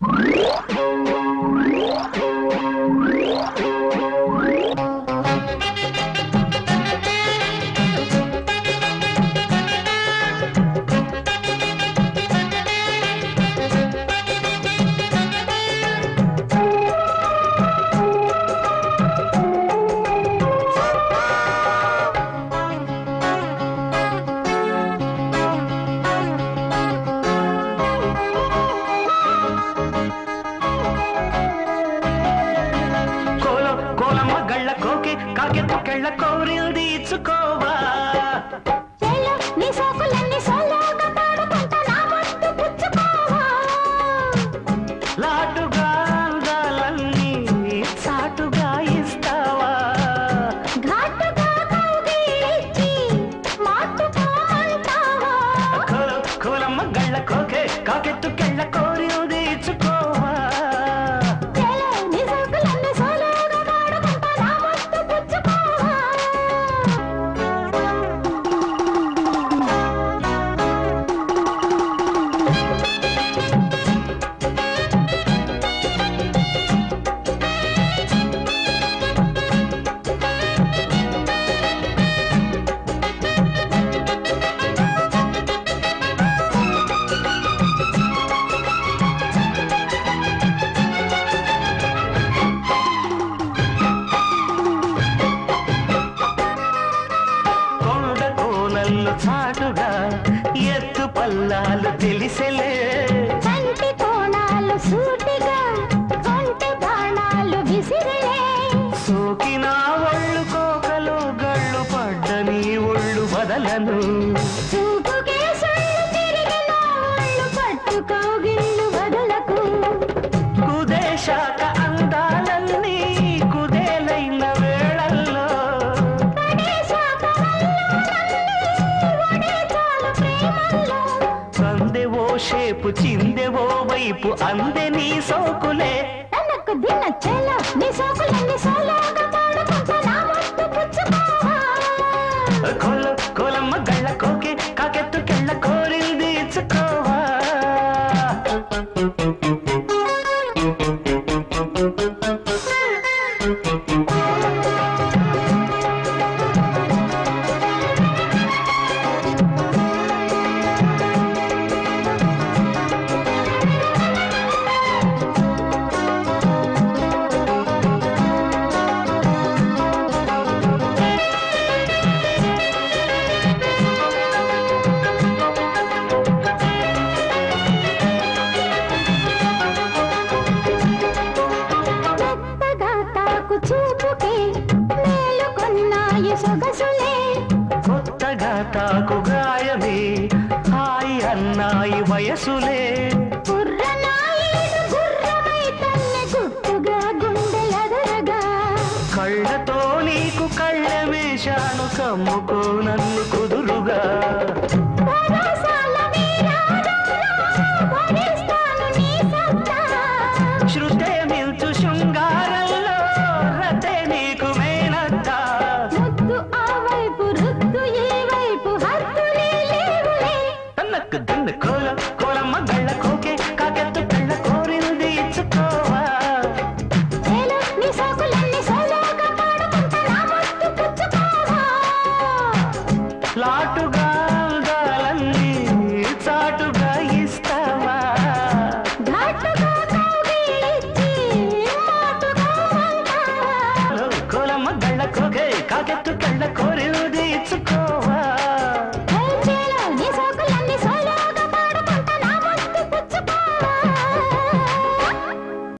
కోలం నా ముద్దు పుచ్చుకోవా? లాటుగా అందాలన్నీ చాటుగా ఇస్తావా? కోలమ్మ గళ్ళ కోకే కాకెత్తు కెళ్ళ కోరిల్ది కోనల్లు చాటుగా ఎత్తు పల్లాలు తెలిసెలే. కంటి కోణాలు సూటిగా కొంటె బాణాలు విసిరిలే. సోకిన ఒళ్ళు కోకలు గళ్ళు పడ్డ నీ ఒళ్ళు బదలను చూపుకే సొల్లు తిరిగిన ఒళ్ళు పట్టుకోగిల్లు షేపు చిందెవో వైపు అందే నీ సోకులే. తనకు దిన చెల నీ సోకులన్నీ సోలోగా పాడుకుంటా నా ముద్దు పుచ్చుకోవా? కొల కొలమ్మ గళ్ళ కోకే కాకెత్తు కెళ్ళ కోరింది ఇచ్చుకోవా మెత్తగా మేలుకొన్నాయి సొగసులే. కొత్తగా తాకు గాయమే హాయి అన్నాయి వయసులే. కళ్ళతో నీకు కళ్ళమేశాను కమ్ముకో నన్ను కుదురుగా. లాటుగా అందాలన్నీ చాటుగా